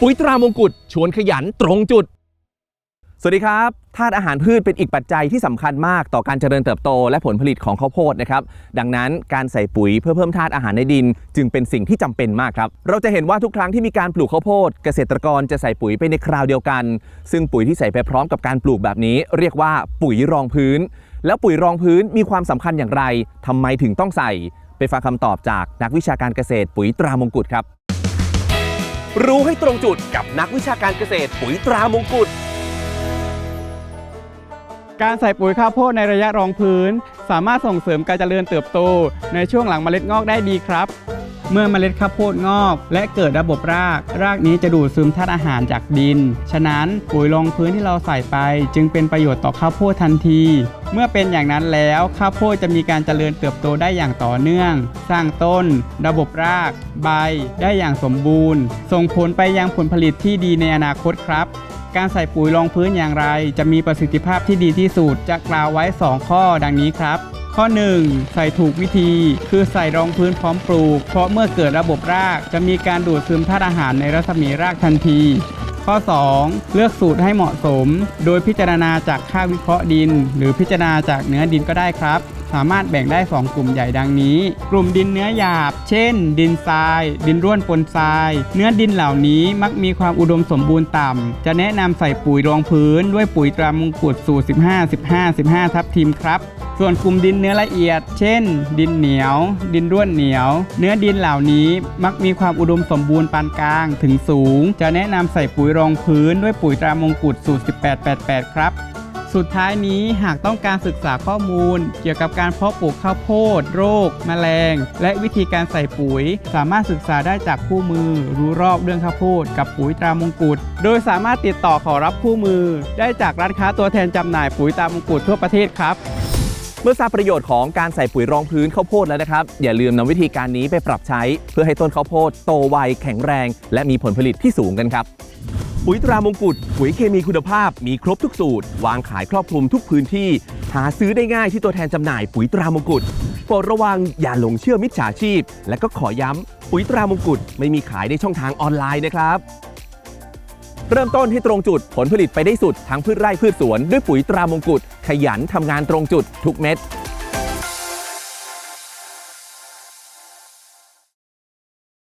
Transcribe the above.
ปุ๋ยตรามงกุฎชวนขยันตรงจุด สวัสดีครับธาตุอาหารพืชเป็นอีกปัจจัยที่สำคัญมากต่อการเจริญเติบโตและผลผลิตของข้าวโพดนะครับ ดังนั้นการใส่ปุ๋ยเพื่อเพิ่มธาตุอาหารในดิน จึงเป็นสิ่งที่จำเป็นมากครับ เราจะเห็นว่าทุกครั้งที่มีการปลูกข้าวโพด เกษตรกรจะใส่ปุ๋ยไปในคราวเดียวกัน ซึ่งปุ๋ยที่ใส่ไปพร้อมกับการปลูกแบบนี้ เรียกว่าปุ๋ยรองพื้น แล้วปุ๋ยรองพื้นมีความสำคัญอย่างไรทำไมถึงต้องใส่ ไปฟังคำตอบจากนักวิชาการเกษตรปุ๋ยตรามงกุฎครับ รู้ให้ตรงจุดกับนักวิชาการเกษตรปุ๋ยตรามงกุฎการใส่ปุ๋ยข้าวโพดในระยะรองพื้น สามารถส่งเสริมการเจริญเติบโตในช่วงหลังเมล็ดงอกได้ดีครับ เมื่อเมล็ดข้าวโพดงอก และเกิดระบบราก รากนี้จะดูดซึมธาตุอาหารจากดิน ฉะนั้นปุ๋ยรองพื้นที่เราใส่ไป จึงเป็นประโยชน์ต่อข้าวโพดทันที เมื่อเป็นอย่างนั้นแล้วข้าวโพดจะมีการเจริญเติบโตได้อย่างต่อเนื่อง สร้างต้น ระบบราก ใบ ได้อย่างสมบูรณ์ ส่งผลไปยังผลผลิตที่ดีในอนาคตครับการใส่ปุ๋ยรองพื้นอย่างไร จะมีประสิทธิภาพที่ดีที่สุด จะกล่าวไว้ 2 ข้อดังนี้ครับ ข้อ 1 ใส่ถูกวิธี คือใส่รองพื้นพร้อมปลูก เพราะเมื่อเกิดระบบรากจะมีการดูดซึมธาตุอาหารในรัศมีรากทันที ข้อ 2 เลือกสูตรให้เหมาะสม โดยพิจารณาจากค่าวิเคราะห์ดิน หรือพิจารณาจากเนื้อดินก็ได้ครับสามารถแบ่งได้ 2 กลุ่มใหญ่ดังนี้ กลุ่มดินเนื้อหยาบ เช่น ดินทราย ดินร่วนปนทราย เนื้อดินเหล่านี้มักมีความอุดมสมบูรณ์ต่ำ จะแนะนำใส่ปุ๋ยรองพื้น ด้วยปุ๋ยตรามงกุฎสูตร 15 15 15 ทับทิมครับ ส่วนกลุ่มดินเนื้อละเอียด เช่น ดินเหนียว ดินร่วนเหนียว เนื้อดินเหล่านี้มักมีความอุดมสมบูรณ์ปานกลางถึงสูง จะแนะนำใส่ปุ๋ยรองพื้นด้วยปุ๋ยตรามงกุฎสูตร 1888 ครับ สุดท้ายนี้หากต้องการศึกษาข้อมูล เกี่ยวกับการเพาะปลูกข้าวโพด โรค แมลง และวิธีการใส่ปุ๋ย สามารถศึกษาได้จากคู่มือ รู้รอบเรื่องข้าวโพดกับปุ๋ยตรามงกุฎโดยสามารถติดต่อขอรับคู่มือ ได้จากร้านค้าตัวแทนจำหน่ายปุ๋ยตรามงกุฎทั่วประเทศครับเมื่อทราบประโยชน์ของการใส่ปุ๋ยรองพื้นข้าวโพดแล้วนะครับ อย่าลืมนำวิธีการนี้ไปปรับใช้ เพื่อให้ต้นข้าวโพดโตไวแข็งแรง และมีผลผลิตที่สูงกันครับ ปุ๋ยตรามงกุฎปุ๋ยเคมีคุณภาพมีครบทุกสูตร วางขายครอบคลุมทุกพื้นที่ หาซื้อได้ง่ายที่ตัวแทนจำหน่ายปุ๋ยตรามงกุฎโปรดระวังอย่าหลงเชื่อมิจฉาชีพ และก็ขอย้ำปุ๋ยตรามงกุฎไม่มีขายในช่องทางออนไลน์นะครับเริ่มต้นให้ตรงจุดผลผลิตไปได้สุด ทั้งพืชไร่พืชสวนด้วยปุ๋ยตรามงกุฎขยันทำงานตรงจุดทุกเม็ด